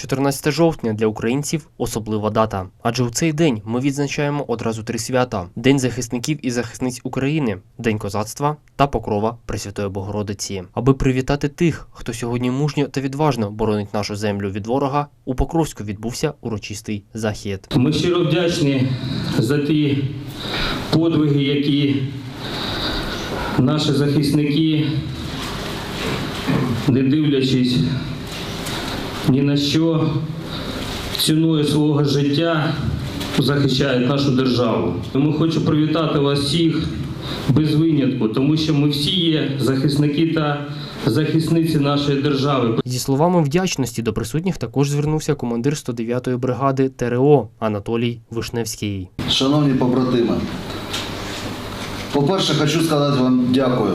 14 жовтня для українців особлива дата. Адже у цей день ми відзначаємо одразу три свята: День захисників і захисниць України, День козацтва та Покрова Пресвятої Богородиці. Аби привітати тих, хто сьогодні мужньо та відважно боронить нашу землю від ворога, у Покровську відбувся урочистий захід. Ми щиро вдячні за ті подвиги, які наші захисники, не дивлячись ні на що, ціною свого життя захищають нашу державу. Тому хочу привітати вас всіх без винятку, тому що ми всі є захисники та захисниці нашої держави. Зі словами вдячності до присутніх також звернувся командир 109-ї бригади ТРО Анатолій Вишневський. Шановні побратими, по-перше, хочу сказати вам дякую.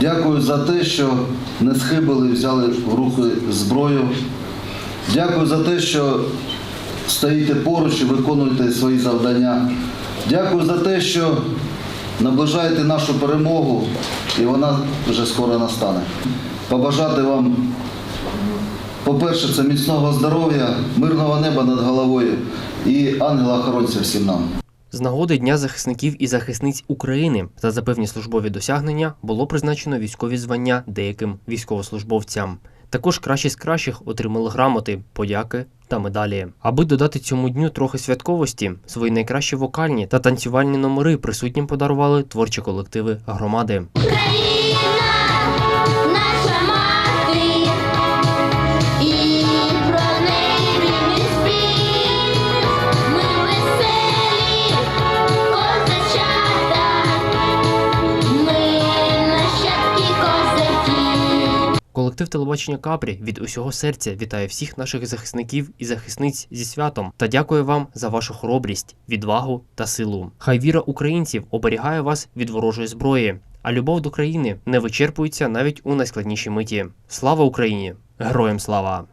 Дякую за те, що не схибили, взяли в руки зброю. Дякую за те, що стоїте поруч і виконуєте свої завдання. Дякую за те, що наближаєте нашу перемогу, і вона вже скоро настане. Побажати вам по-перше, це міцного здоров'я, мирного неба над головою і ангела-охоронця всім нам. З нагоди Дня захисників і захисниць України та за певні службові досягнення було призначено військові звання деяким військовослужбовцям. Також кращі з кращих отримали грамоти, подяки та медалі. Аби додати цьому дню трохи святковості, свої найкращі вокальні та танцювальні номери присутнім подарували творчі колективи громади. Колектив телебачення Капрі від усього серця вітає всіх наших захисників і захисниць зі святом та дякує вам за вашу хоробрість, відвагу та силу. Хай віра українців оберігає вас від ворожої зброї, а любов до країни не вичерпується навіть у найскладнішій миті. Слава Україні! Героям слава!